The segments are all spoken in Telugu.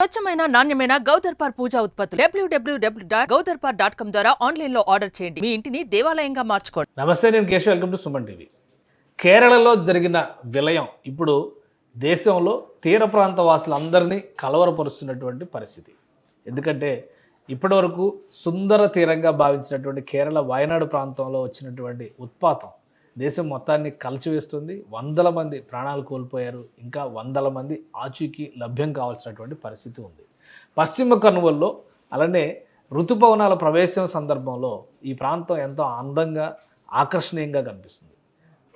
స్వచ్ఛమైన నాణ్యమైన గౌదర్పార్ పూజా ఉత్పత్తులు. డబ్ల్యూడబ్ల్యూడబ్ల్యూ డాట్ గౌదర్పార్ డాట్ కామ్ ద్వారా ఆన్లైన్లో ఆర్డర్ చేయండి. మీ ఇంటిని దేవాలయంగా మార్చుకోండి. నమస్తే నేను Keshav. Welcome to Suman TV. కేరళలో జరిగిన విలయం ఇప్పుడు దేశంలో తీర ప్రాంత వాసులందరినీ కలవరపరుస్తున్నటువంటి పరిస్థితి. ఎందుకంటే ఇప్పటివరకు సుందర తీరంగా భావించినటువంటి కేరళ వయనాడు ప్రాంతంలో వచ్చినటువంటి ఉత్పాతం దేశం మొత్తాన్ని కలచివేస్తుంది. వందల మంది ప్రాణాలు కోల్పోయారు. ఇంకా వందల మంది ఆచూకీ లభ్యం కావాల్సినటువంటి పరిస్థితి ఉంది. పశ్చిమ కనుమల్లో అలానే ఋతుపవనాల ప్రవేశం సందర్భంలో ఈ ప్రాంతం ఎంతో అందంగా ఆకర్షణీయంగా కనిపిస్తుంది.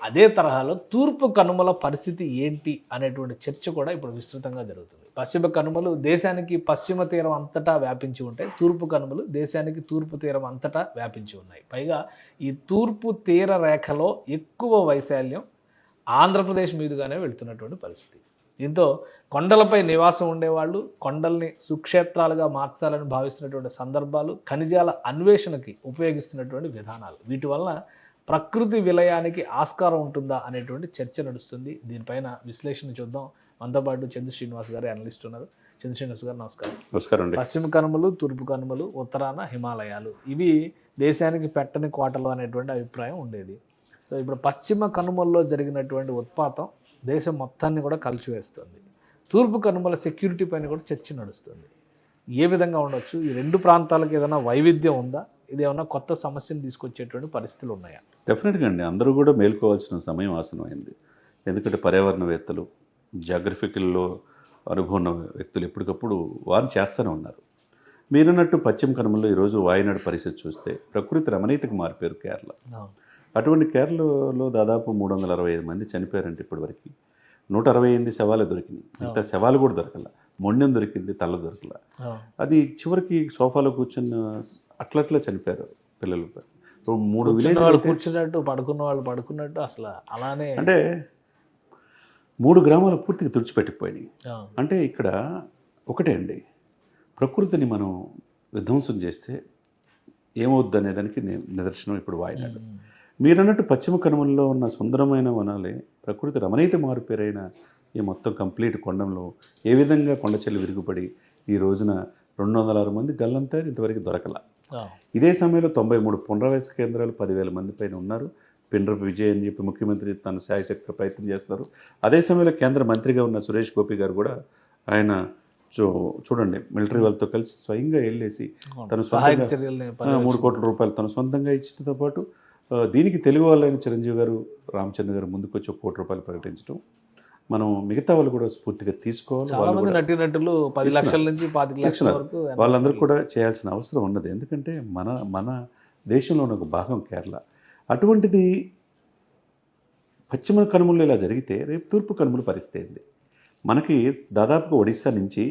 అదే తరహాలో తూర్పు కనుమల పరిస్థితి ఏంటి అనేటువంటి చర్చ కూడా ఇప్పుడు విస్తృతంగా జరుగుతుంది. పశ్చిమ కనుమలు దేశానికి పశ్చిమ తీరం అంతటా వ్యాపించి ఉంటాయి. తూర్పు కనుమలు దేశానికి తూర్పు తీరం అంతటా వ్యాపించి ఉన్నాయి. పైగా ఈ తూర్పు తీర రేఖలో ఎక్కువ వైశాల్యం ఆంధ్రప్రదేశ్ మీదుగానే వెళుతున్నటువంటి పరిస్థితి. దీంతో కొండలపై నివాసం ఉండేవాళ్ళు కొండల్ని సుక్షేత్రాలుగా మార్చాలని భావిస్తున్నటువంటి సందర్భాలు ఖనిజాల అన్వేషణకి ఉపయోగిస్తున్నటువంటి విధానాలు. వీటి వలన ప్రకృతి విలయానికి ఆస్కారం ఉంటుందా అనేటువంటి చర్చ నడుస్తుంది. దీనిపైన విశ్లేషణ చూద్దాం. మనతో పాటు చంద్ర శ్రీనివాస్ గారు అనలిస్ట్ ఉన్నారు. చంద్ర శ్రీనివాస్ గారు నమస్కారం. నమస్కారం పశ్చిమ కనుమలు తూర్పు కనుమలు ఉత్తరాన హిమాలయాలు. ఇవి దేశానికి పెట్టని కోటలు అనేటువంటి అభిప్రాయం ఉండేది. సో ఇప్పుడు పశ్చిమ కనుమల్లో జరిగినటువంటి ఉత్పాతం దేశం మొత్తాన్ని కూడా కలిచివేస్తుంది తూర్పు కనుమల సెక్యూరిటీ పైన కూడా చర్చ నడుస్తుంది. ఏ విధంగా ఉండొచ్చు? ఈ రెండు ప్రాంతాలకు ఏదైనా వైవిధ్యం ఉందా? ఇది ఏమైనా కొత్త సమస్యను తీసుకొచ్చేటువంటి పరిస్థితులు ఉన్నాయా? డెఫినెట్గా అండి. అందరూ కూడా మేల్కోవాల్సిన సమయం ఆసనమైంది. ఎందుకంటే పర్యావరణవేత్తలు జాగ్రఫికల్లో అనుభవం ఉన్న వ్యక్తులు ఎప్పటికప్పుడు వారు చేస్తూనే ఉన్నారు. మీరన్నట్టు పశ్చిమ కనుమలో ఈరోజు వాయనాడు పరిస్థితి చూస్తే ప్రకృతి రమణీయతకు మారిపోయారు కేరళ. అటువంటి కేరళలో దాదాపు మూడు వందల అరవై ఐదు మంది చనిపోయారంటే ఇప్పటివరకు. నూట అరవై ఎనిమిది శవాలే దొరికినాయి. ఇంత శవాలు కూడా దొరకల. మొండెం దొరికింది తల్ల దొరకల. అది చివరికి సోఫాలో కూర్చున్న అట్లట్లా చనిపోయారు పిల్లలు. మూడు విలేజ్ వాళ్ళు కూర్చున్నట్టు పడుకున్న వాళ్ళు పడుకున్నట్టు అసలు అలానే అంటే మూడు గ్రామాలు పూర్తిగా తుడిచిపెట్టిపోయినాయి. అంటే ఇక్కడ ఒకటే అండి ప్రకృతిని మనం విధ్వంసం చేస్తే ఏమవుద్ది అనే దానికి ని- నిదర్శనం ఇప్పుడు వాయినాడు ఉమ్, మీరు అన్నట్టు పశ్చిమ కనుమల్లో ఉన్న సుందరమైన వనాలే ప్రకృతి రమణీయత మారుపేరైన ఈ మొత్తం కంప్లీట్ కొండంలో ఏ విధంగా కొండ చెల్లి విరుగుపడి ఈ రోజున రెండు వందల ఆరు మంది గల్లంతారు ఇంతవరకు దొరకల. ఇదే సమయంలో తొంభై మూడు పునరావాస కేంద్రాలు పదివేల మంది పైన ఉన్నారు. పిండ్రపు విజయ్ అని చెప్పి ముఖ్యమంత్రి తన శాయశక్తి ప్రయత్నం చేస్తారు అదే సమయంలో కేంద్ర మంత్రిగా ఉన్న సురేష్ గోపి గారు కూడా ఆయన చూ చూడండి మిలిటరీ వాళ్ళతో కలిసి స్వయంగా వెళ్ళేసి. తను మూడు కోట్ల రూపాయలు తను సొంతంగా ఇచ్చడంతో పాటు దీనికి తెలుగు వాళ్ళైన చిరంజీవి గారు రామచంద్ర గారు ముందుకు వచ్చి ఒక కోటి రూపాయలు ప్రకటించడం మనం మిగతా వాళ్ళు కూడా స్ఫూర్తిగా తీసుకోవాలి వాళ్ళు మంది కూడా నటినటులు పది. లక్షల నుంచి పాతిక లక్షల. వరకు వాళ్ళందరూ కూడా చేయాల్సిన అవసరం ఉన్నది. ఎందుకంటే మన మన దేశంలో ఉన్న ఒక భాగం కేరళ. అటువంటిది పశ్చిమ కనుమలు ఇలా జరిగితే రేపు తూర్పు కనుమల పరిస్థితి మనకి దాదాపుగా ఒడిశా నుంచి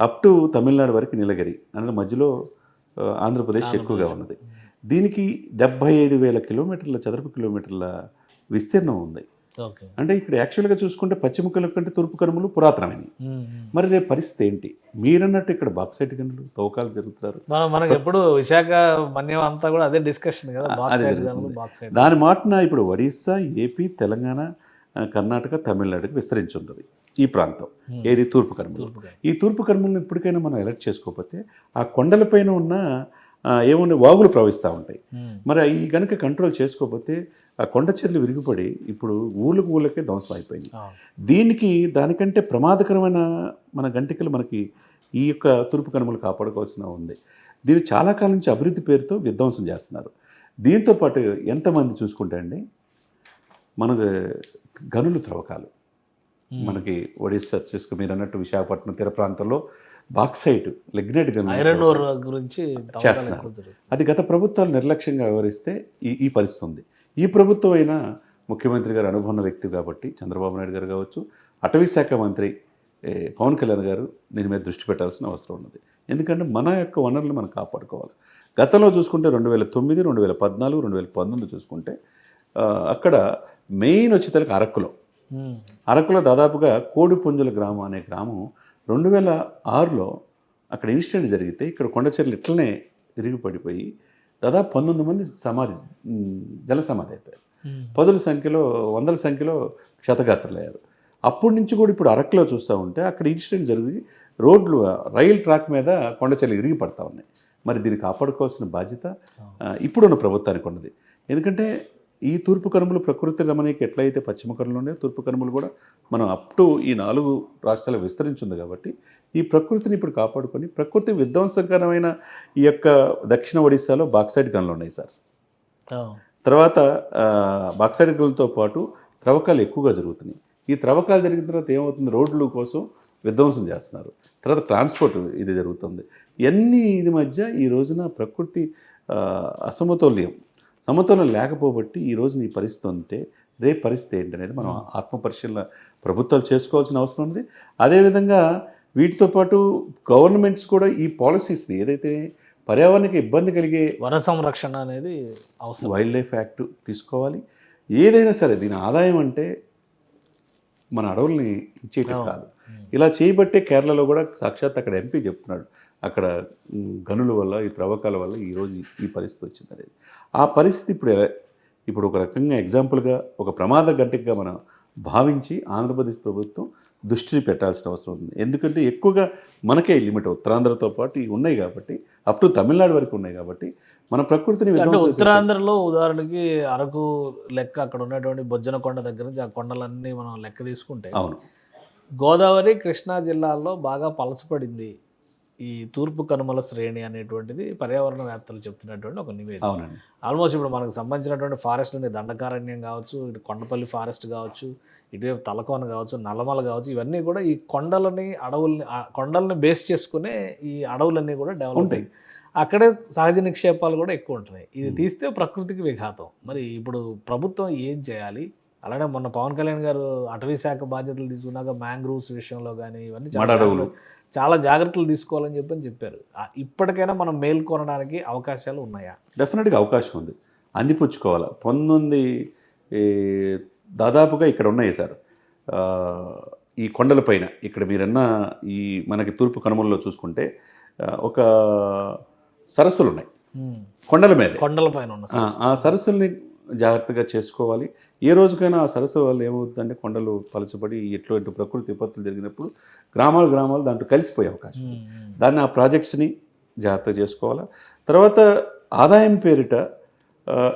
అప్ టు తమిళనాడు వరకు నీలగిరి అందులో మధ్యలో ఆంధ్రప్రదేశ్. ఎక్కువగా ఉన్నది. దీనికి డెబ్భై ఐదు వేల కిలోమీటర్ల చదరపు కిలోమీటర్ల విస్తీర్ణం ఉంది. అంటే ఇక్కడ యాక్చువల్గా చూసుకుంటే పశ్చిమ కనుమ కంటే తూర్పు కనుమలు పురాతనమైనవి. మరి రేపు పరిస్థితి ఏంటి? మీరన్నట్టు ఇక్కడ బాక్సైట్ గనులు తవ్వకాలు జరుగుతారు మనం మనకి ఎప్పుడు విశాఖ మన్యం అంతా కూడా అదే డిస్కషన్ కదా దాని మాటన ఇప్పుడు ఒడిస్సా ఏపీ తెలంగాణ కర్ణాటక తమిళనాడుకి విస్తరించి ఉంటుంది ఈ ప్రాంతం. ఏది? తూర్పు కనుమలు. తూర్పుగా. ఈ తూర్పు కనుమలను ఇప్పటికైనా మనం ఎలర్ట్ చేసుకోకపోతే ఆ కొండలపైన ఉన్న ఏమున్నాయి వాగులు ప్రవహిస్తూ ఉంటాయి. మరి ఈ కనుక కంట్రోల్ చేసుకోకపోతే ఆ కొండ చెర్లు విరిగిపడి ఇప్పుడు ఊళ్ళకు ఊళ్ళకే ధ్వంసం అయిపోయింది. దీనికి దానికంటే ప్రమాదకరమైన మన గంటికలు మనకి ఈ యొక్క తూర్పు కనుమలు కాపాడుకోవాల్సిన ఉంది. దీన్ని చాలా కాలం నుంచి అభివృద్ధి పేరుతో విధ్వంసం చేస్తున్నారు. దీంతో పాటు ఎంతమంది చూసుకుంటే అండి మనకు గనులు త్రవ్వకాలు. మనకి ఒడిస్సా చూసుకు మీరు అన్నట్టు విశాఖపట్నం తీర ప్రాంతంలో బాక్సైట్ లెగ్నెట్ గనులు ఐరన్ ఓర్ గురించి చేస్తున్నారు. అది గత ప్రభుత్వాలు నిర్లక్ష్యంగా వ్యవహరిస్తే ఈ ఈ పరిస్థితి ఉంది ఈ ప్రభుత్వం అయినా ముఖ్యమంత్రి గారు అనుభవ వ్యక్తి కాబట్టి చంద్రబాబు నాయుడు గారు కావచ్చు అటవీ శాఖ మంత్రి పవన్ కళ్యాణ్ గారు దీని మీద దృష్టి పెట్టాల్సిన అవసరం ఉన్నది. ఎందుకంటే మన యొక్క వనరులు మనం కాపాడుకోవాలి. గతంలో చూసుకుంటే రెండు వేల తొమ్మిది రెండు వేల పద్నాలుగు రెండు వేల పంతొమ్మిది చూసుకుంటే అక్కడ మెయిన్ వచ్చేసరికి అరకులో అరకులో దాదాపుగా కోడిపుంజుల గ్రామం అనే గ్రామం రెండు వేల ఆరులో అక్కడ ఇన్సిడెంట్ జరిగితే ఇక్కడ కొండచెర్లు ఇట్లనే విరిగి పడిపోయి దాదాపు పంతొమ్మిది మంది సమాధి జల సమాధి అయిపోయారు. పదుల సంఖ్యలో వందల సంఖ్యలో క్షతగాత్రులయ్యారు అప్పటి నుంచి కూడా ఇప్పుడు అరకులో చూస్తూ ఉంటే అక్కడ ఇన్సిడెంట్ జరిగి రోడ్లు రైలు ట్రాక్ మీద కొండచెలు ఇరిగి పడతా ఉన్నాయి. మరి దీన్ని కాపాడుకోవాల్సిన బాధ్యత ఇప్పుడున్న ప్రభుత్వానికి ఉన్నది. ఎందుకంటే ఈ తూర్పు కనుమలు ప్రకృతి రమణీకి ఎట్లయితే పశ్చిమ కనుమలు ఉన్నాయో తూర్పు కనుమలు కూడా మనం అప్ టు ఈ నాలుగు రాష్ట్రాలు విస్తరించింది కాబట్టి ఈ ప్రకృతిని ఇప్పుడు కాపాడుకొని ప్రకృతి విధ్వంసకరమైన ఈ యొక్క దక్షిణ ఒడిశాలో బాక్సైడ్ గనులు ఉన్నాయి సార్. తర్వాత బాక్సైడ్ గనులతో పాటు త్రవ్వకాలు ఎక్కువగా జరుగుతున్నాయి. ఈ త్రవ్వకాలు జరిగిన తర్వాత ఏమవుతుంది? రోడ్లు కోసం విధ్వంసం చేస్తున్నారు. తర్వాత ట్రాన్స్పోర్ట్ ఇది జరుగుతుంది. ఇవన్నీ ఇది మధ్య ఈ రోజున ప్రకృతి అసమతుల్యం సమతుల్యం లేకపోబట్టి ఈ రోజున ఈ పరిస్థితి ఉంటే రేపు పరిస్థితి ఏంటనేది మనం ఆత్మపరిశీలన ప్రభుత్వాలు చేసుకోవాల్సిన అవసరం ఉంది. అదేవిధంగా వీటితో పాటు గవర్నమెంట్స్ కూడా ఈ పాలసీస్ని ఏదైతే పర్యావరణానికి ఇబ్బంది కలిగే వన సంరక్షణ అనేది అవసరం. వైల్డ్ లైఫ్ యాక్ట్ తీసుకోవాలి. ఏదైనా సరే దీని ఆదాయం అంటే మన అడవుల్ని ఇచ్చేయటం అవును. కాదు. ఇలా చేయబట్టే కేరళలో కూడా సాక్షాత్ అక్కడ ఎంపీ చెప్తున్నాడు. అక్కడ గనుల వల్ల ఈ త్రవ్వకాల వల్ల ఈరోజు ఈ పరిస్థితి వచ్చింది అనేది. ఆ పరిస్థితి ఇప్పుడు ఇప్పుడు ఒక రకంగా ఎగ్జాంపుల్గా ఒక ప్రమాద గంటగా మనం భావించి ఆంధ్రప్రదేశ్ ప్రభుత్వం దృష్టి పెట్టాల్సిన అవసరం ఉంది. ఎందుకంటే ఎక్కువగా మనకే లిమిట్ ఉత్తరాంధ్రతో పాటు ఇవి ఉన్నాయి కాబట్టి అప్ టు తమిళనాడు వరకు ఉన్నాయి కాబట్టి మన ప్రకృతిని ఉత్తరాంధ్రలో ఉదాహరణకి అరకు లెక్క అక్కడ ఉన్నటువంటి బొజ్జన కొండ దగ్గర నుంచి ఆ కొండలన్నీ మనం లెక్క తీసుకుంటే అవును. గోదావరి కృష్ణా జిల్లాల్లో బాగా పలసపడింది. ఈ తూర్పు కనుమల శ్రేణి అనేటువంటిది పర్యావరణవేత్తలు చెప్తున్నటువంటి ఒక నివేదిక. అవునండి. ఆల్మోస్ట్ ఇప్పుడు మనకు సంబంధించినటువంటి ఫారెస్ట్లోని దండకారణ్యం కావచ్చు ఇటు కొండపల్లి ఫారెస్ట్ కావచ్చు ఇటువైపు తలకోన కావచ్చు నల్లమల కావచ్చు ఇవన్నీ కూడా ఈ కొండలని అడవుల్ని కొండల్ని బేస్ చేసుకునే ఈ అడవులన్నీ కూడా డెవలప్ ఉంటాయి. అక్కడే సహజ నిక్షేపాలు కూడా ఎక్కువ ఉంటున్నాయి. ఇది తీస్తే ప్రకృతికి విఘాతం. మరి ఇప్పుడు ప్రభుత్వం ఏం చేయాలి? అలానే మొన్న పవన్ కళ్యాణ్ గారు అటవీ శాఖ బాధ్యతలు తీసుకున్నాక మ్యాంగ్రూవ్స్ విషయంలో కానీ ఇవన్నీ చాలా అడవులు. జాగ్రత్తలు- చాలా జాగ్రత్తలు తీసుకోవాలని చెప్పని చెప్పారు. ఇప్పటికైనా మనం మేల్కొనడానికి అవకాశాలు ఉన్నాయా? డెఫినెట్గా అవకాశం ఉంది. అందిపుచ్చుకోవాలి? పంతొమ్మిది దాదాపుగా ఇక్కడ ఉన్నాయి సార్. ఈ కొండలపైన ఇక్కడ మీరన్న ఈ మనకి తూర్పు కనుమల్లో చూసుకుంటే ఒక సరస్సులు ఉన్నాయి. కొండల మీద. కొండల పైన ఉన్న ఆ సరస్సుల్ని జాగ్రత్తగా చేసుకోవాలి. ఏ రోజుకైనా ఆ సరస్సు వల్ల ఏమవుతుందంటే కొండలు పలచబడి ఎటువంటి ప్రకృతి విపత్తులు జరిగినప్పుడు గ్రామాలు గ్రామాలు దాంట్లో కలిసిపోయే అవకాశం. దాన్ని ఆ ప్రాజెక్ట్స్ని జాగ్రత్త చేసుకోవాలా. తర్వాత ఆదాయం పేరిట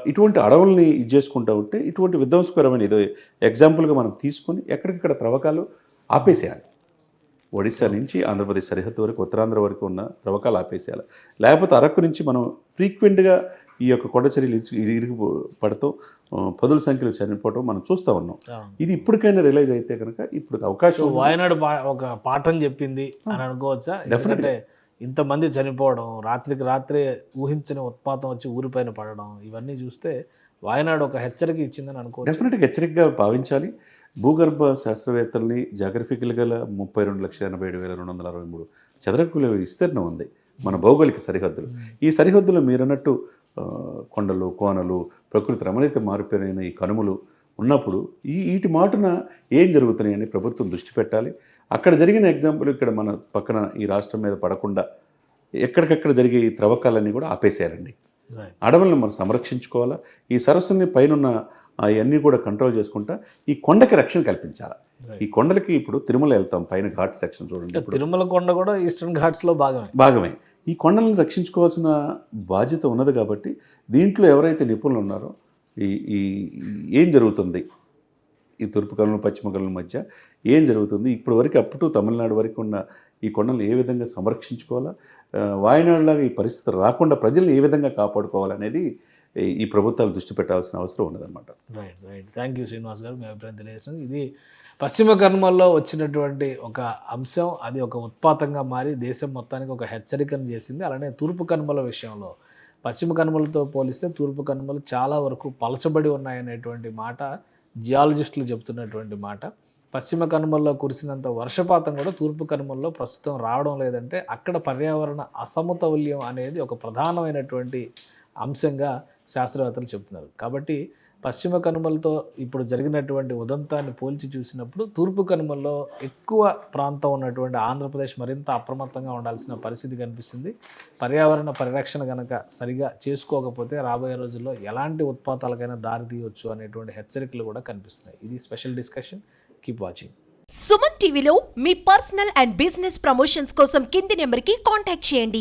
ఇటువంటి అడవుల్ని ఇది చేసుకుంటూ ఉంటే ఇటువంటి విధ్వంసకరమైన ఏదో ఎగ్జాంపుల్గా మనం తీసుకొని ఎక్కడికక్కడ త్రవ్వకాలు ఆపేసేయాలి. ఒడిశా నుంచి ఆంధ్రప్రదేశ్ సరిహద్దు వరకు ఉత్తరాంధ్ర వరకు ఉన్న త్రవ్వకాలు ఆపేసేయాలి. లేకపోతే అరకు నుంచి మనం ఫ్రీక్వెంట్గా ఈ యొక్క కొండ చర్యలు ఇరుగు ఇరుగు పడుతూ పదుల సంఖ్యలో చనిపోవటం మనం చూస్తూ ఉన్నాం. ఇది ఇప్పటికైనా రిలైజ్ అయితే కనుక ఇప్పుడు అవకాశం. వాయనాడు ఒక పాఠం చెప్పింది అని అనుకోవచ్చా? ఎందుకంటే ఇంతమంది చనిపోవడం రాత్రికి రాత్రే ఊహించని ఉత్పాతం వచ్చి ఊరిపైన పడడం ఇవన్నీ చూస్తే వాయనాడు ఒక హెచ్చరిక ఇచ్చిందని అనుకోవచ్చు. డెఫినెట్గా హెచ్చరికగా భావించాలి. భూగర్భ శాస్త్రవేత్తల్ని జాగ్రఫికల్ గల ముప్పై రెండు లక్షల ఎనభై ఏడు వేల రెండు వందల అరవై మూడు చదరకుల విస్తీర్ణం ఉంది. మన భౌగోళిక సరిహద్దులు. ఈ సరిహద్దులో మీరన్నట్టు కొండలు కోనలు ప్రకృతి రమణీయత మారిపోయిన ఈ కనుమలు ఉన్నప్పుడు ఈ వీటి మాటున ఏం జరుగుతున్నాయని ప్రభుత్వం దృష్టి పెట్టాలి. అక్కడ జరిగిన ఎగ్జాంపుల్ ఇక్కడ మన పక్కన ఈ రాష్ట్రం మీద పడకుండా ఎక్కడికక్కడ జరిగే ఈ త్రవ్వకాలన్నీ కూడా ఆపేసేయాలండి. అడవులను మనం సంరక్షించుకోవాలా? ఈ సరస్సుని పైన అవన్నీ కూడా కంట్రోల్ చేసుకుంటా ఈ కొండకి రక్షణ కల్పించాలి. ఈ కొండలకి ఇప్పుడు తిరుమల వెళ్తాం పైన ఘాట్ సెక్షన్ చూడండి తిరుమల కొండ కూడా ఈస్టర్న్ ఘాట్స్లో భాగమే. భాగమే. ఈ కొండలను రక్షించుకోవాల్సిన బాధ్యత ఉన్నది కాబట్టి దీంట్లో ఎవరైతే నిపుణులు ఉన్నారో ఈ ఈ ఏం జరుగుతుంది? ఈ తూర్పు కనుమల పశ్చిమ కనుమల మధ్య ఏం జరుగుతుంది? ఇప్పటి వరకు అప్పుడు తమిళనాడు వరకు ఉన్న ఈ కొండలను ఏ విధంగా సంరక్షించుకోవాలా? వాయనాడులాగా ఈ పరిస్థితి రాకుండా ప్రజల్ని ఏ విధంగా కాపాడుకోవాలనేది ఈ- ఈ ప్రభుత్వాలు దృష్టి పెట్టాల్సిన అవసరం ఉన్నదన్నమాట. Right right thank you Srinivas garu. మీ అభిప్రాయం తెలియజేస్తుంది ఇది పశ్చిమ కనుమల్లో వచ్చినటువంటి ఒక అంశం అది ఒక ఉత్పాతంగా మారి దేశం మొత్తానికి ఒక హెచ్చరికను చేసింది. అలానే తూర్పు కనుమల విషయంలో పశ్చిమ కనుమలతో పోలిస్తే తూర్పు కనుమలు చాలా వరకు పలచబడి ఉన్నాయనేటువంటి మాట జియాలజిస్టులు చెప్తున్నటువంటి మాట. పశ్చిమ కనుమల్లో కురిసినంత వర్షపాతం కూడా తూర్పు కనుమల్లో ప్రస్తుతం రావడం లేదంటే అక్కడ పర్యావరణ అసమతౌల్యం అనేది ఒక ప్రధానమైనటువంటి అంశంగా శాస్త్రవేత్తలు చెబుతున్నారు. కాబట్టి పశ్చిమ కనుమలతో ఇప్పుడు జరిగినటువంటి ఉదంతాన్ని పోల్చి చూసినప్పుడు తూర్పు కనుమల్లో ఎక్కువ ప్రాంతం ఉన్నటువంటి ఆంధ్రప్రదేశ్ మరింత అప్రమత్తంగా ఉండాల్సిన పరిస్థితి కనిపిస్తుంది. పర్యావరణ పరిరక్షణ కనుక సరిగా చేసుకోకపోతే రాబోయే రోజుల్లో ఎలాంటి ఉత్పాతాలకైనా దారి తీయవచ్చు అనేటువంటి హెచ్చరికలు కూడా కనిపిస్తున్నాయి. ఇది special discussion. Keep watching Suman టీవీలో మీ పర్సనల్ అండ్ బిజినెస్ ప్రమోషన్స్ కోసం కింది నెంబర్కి కాంటాక్ట్ చేయండి.